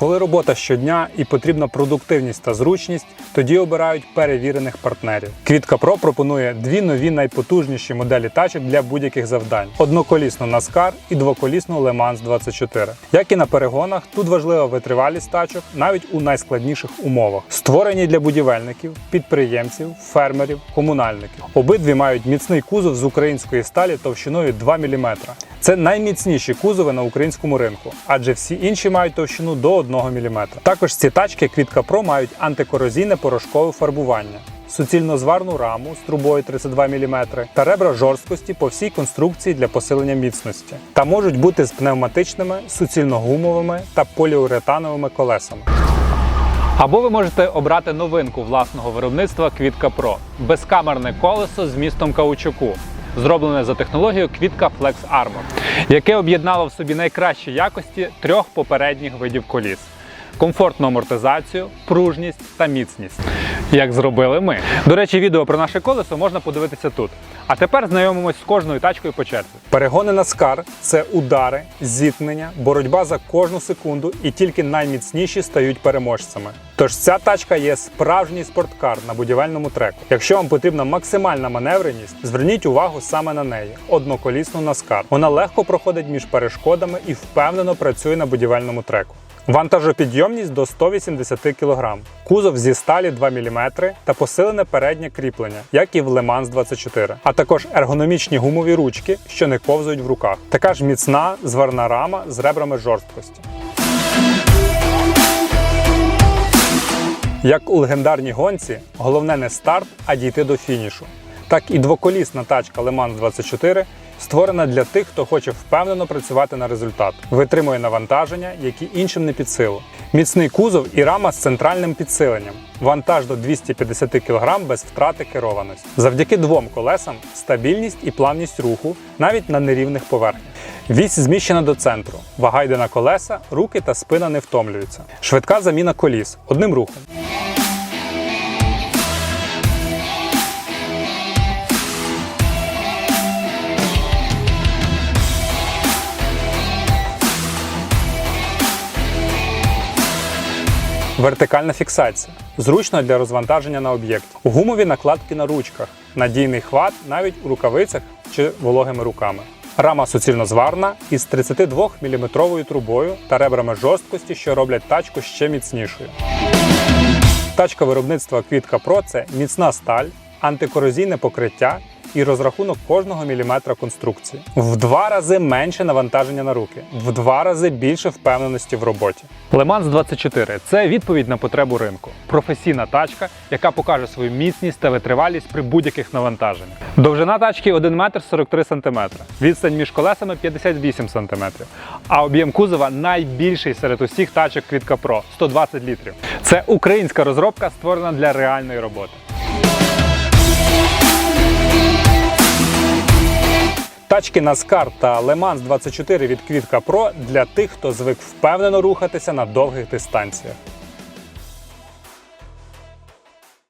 Коли робота щодня і потрібна продуктивність та зручність, тоді обирають перевірених партнерів. Квітка Про пропонує дві нові найпотужніші моделі тачок для будь-яких завдань: одноколісну NASCAR і двоколісну Le Mans 24. Як і на перегонах, тут важлива витривалість тачок навіть у найскладніших умовах, створені для будівельників, підприємців, фермерів, комунальників. Обидві мають міцний кузов з української сталі товщиною 2 мм. Це найміцніші кузови на українському ринку, адже всі інші мають товщину до 1 мм. Також ці тачки Квітка Про мають антикорозійне порошкове фарбування. Суцільно зварну раму з трубою 32 мм та ребра жорсткості по всій конструкції для посилення міцності, та можуть бути з пневматичними, суцільно-гумовими та поліуретановими колесами. Або ви можете обрати новинку власного виробництва Квітка Pro безкамерне колесо з містом каучуку, зроблене за технологією Квітка Flex Armor, яке об'єднало в собі найкращі якості трьох попередніх видів коліс. Комфортну амортизацію, пружність та міцність. Як зробили ми. До речі, відео про наше колесо можна подивитися тут. А тепер знайомимось з кожною тачкою по черзі. Перегони на скар це удари, зіткнення, боротьба за кожну секунду, і тільки найміцніші стають переможцями. Тож ця тачка є справжній спорткар на будівельному треку. Якщо вам потрібна максимальна маневреність, зверніть увагу саме на неї одноколісну наскар. Вона легко проходить між перешкодами і впевнено працює на будівельному треку. Вантажопідйомність до 180 кг, кузов зі сталі 2 мм та посилене переднє кріплення, як і в Le Mans 24, а також ергономічні гумові ручки, що не ковзають в руках. Така ж міцна зварна рама з ребрами жорсткості. Як у легендарній гонці, головне не старт, а дійти до фінішу. Так і двоколісна тачка Le Mans 24 створена для тих, хто хоче впевнено працювати на результат, витримує навантаження, які іншим не під силу. Міцний кузов і рама з центральним підсиленням. Вантаж до 250 кг без втрати керованості. Завдяки двом колесам стабільність і плавність руху навіть на нерівних поверхнях. Вісь зміщена до центру. Вага йде на колеса, руки та спина не втомлюються. Швидка заміна коліс одним рухом. Вертикальна фіксація. Зручно для розвантаження на об'єкті. Гумові накладки на ручках. Надійний хват навіть у рукавицях чи вологими руками. Рама суцільно зварна із 32 мм трубою та ребрами жорсткості, що роблять тачку ще міцнішою. Тачка виробництва Квітка Про це міцна сталь, антикорозійне покриття і розрахунок кожного міліметра конструкції. В два рази менше навантаження на руки, в два рази більше впевненості в роботі. Mans 24 – це відповідь на потребу ринку. Професійна тачка, яка покаже свою міцність та витривалість при будь-яких навантаженнях. Довжина тачки 1 метр 43 см, відстань між колесами 58 см, а об'єм кузова найбільший серед усіх тачок Квітка Pro – 120 літрів. Це українська розробка, створена для реальної роботи. Тачки NASCAR та Le Mans 24 від Квітка Pro для тих, хто звик впевнено рухатися на довгих дистанціях.